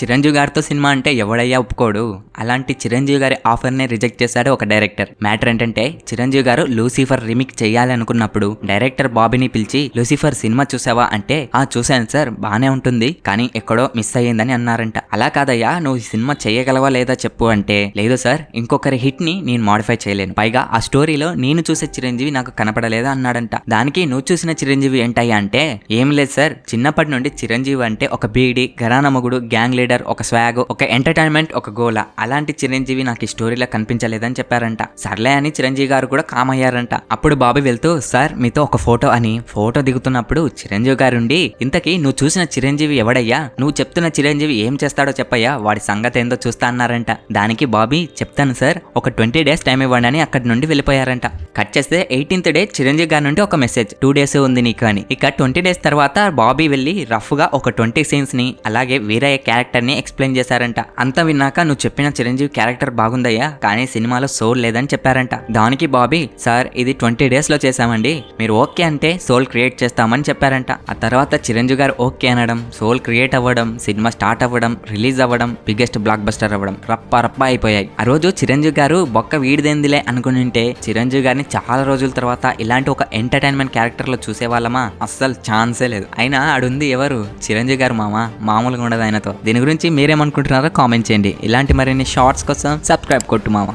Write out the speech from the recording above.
చిరంజీవి గారితో సినిమా అంటే ఎవడయ్యా ఒప్పుకోడు. అలాంటి చిరంజీవి గారి ఆఫర్నే రిజెక్ట్ చేశాడు ఒక డైరెక్టర్. మ్యాటర్ ఏంటంటే చిరంజీవి గారు లూసిఫర్ రిమిక్ చేయాలనుకున్నప్పుడు డైరెక్టర్ బాబీని పిలిచి లూసిఫర్ సినిమా చూసావా అంటే ఆ చూశాను సార్ బానే ఉంటుంది కానీ ఎక్కడో మిస్ అయ్యిందని అన్నారంట. అలా కాదయ్యా నువ్వు సినిమా చేయగలవా లేదా చెప్పు అంటే లేదు సార్ ఇంకొకరి హిట్ని నేను మాడిఫై చేయలేను. పైగా ఆ స్టోరీలో నేను చూసే చిరంజీవి నాకు కనపడలేదా అన్నాడంట. దానికి నువ్వు చూసిన చిరంజీవి ఏంటయ్యా అంటే ఏం లేదు సార్ చిన్నప్పటి నుండి చిరంజీవి అంటే ఒక బీడి ఘరాన గ్యాంగ్ లీడర్ ఒక స్వాగ్ ఒక ఎంటర్టైన్మెంట్ ఒక గోల. అలాంటి చిరంజీవి నాకు ఈ స్టోరీలో కనిపించలేదని చెప్పారంట. సర్లే అని చిరంజీవి గారు కూడా కామ్ అయ్యారంట అప్పుడు బాబీ వెళ్తూ సార్ మీతో ఒక ఫోటో అని ఫోటో దిగుతున్నప్పుడు చిరంజీవి గారుండి ఇంతకీ నువ్వు చూసిన చిరంజీవి ఎవడయ్యా? నువ్వు చెప్తున్న చిరంజీవి ఏం చేస్తాడో చెప్పయ్యా? వాడి సంగతి ఏందో చూస్తా అన్నారంట. దానికి బాబీ చెప్తాను సార్ ఒక ట్వంటీ డేస్ టైం ఇవ్వండి అని అక్కడి నుండి వెళ్ళిపోయారంట. కట్ చేస్తే ఎయిటీన్త్ డే చిరంజీవి గారి నుండి ఒక మెసేజ్ టూ డేస్ ఉంది నీకు అని. ఇక ట్వంటీ డేస్ తర్వాత బాబీ వెళ్ళి రఫ్గా ఒక ట్వంటీ సీన్స్ని అలాగే వీరయ్య క్యారెక్టర్ క్యారెక్టర్ని ఎక్స్ప్లెయిన్ చేశారంట. అంత విన్నాక నువ్వు చెప్పిన చిరంజీవి క్యారెక్టర్ బాగుందయ్యా కానీ సినిమాలో సోల్ లేదని చెప్పారంట. దానికి బాబీ సార్ ఇది ట్వంటీ డేస్లో చేశామండి. మీరు ఓకే అంటే సోల్ క్రియేట్ చేస్తామని చెప్పారంట. ఆ తర్వాత చిరంజీవి గారు ఓకే అనడం సోల్ క్రియేట్ అవ్వడం సినిమా స్టార్ట్ అవ్వడం రిలీజ్ అవ్వడం బిగ్గెస్ట్ బ్లాక్ బస్టర్ అవ్వడం రప్ప రప్ప అయిపోయాయి. ఆ రోజు చిరంజీవి గారు బొక్క వీడిదేందిలే అనుకుని ఉంటే చిరంజీవి గారిని చాలా రోజుల తర్వాత ఇలాంటి ఒక ఎంటర్టైన్మెంట్ క్యారెక్టర్లో చూసేవాళ్ళమా అస్సలు ఛాన్సే లేదు. అయినా ఆడుంది ఎవరు? చిరంజీవి గారు మామ? మామూలుగా ఉండదు ఆయనతో. దీని గురించి గురించి మీరేమనుకుంటున్నారో కామెంట్ చేయండి. ఇలాంటి మరిన్ని షార్ట్స్ కోసం సబ్స్క్రైబ్ కొట్టు మామ.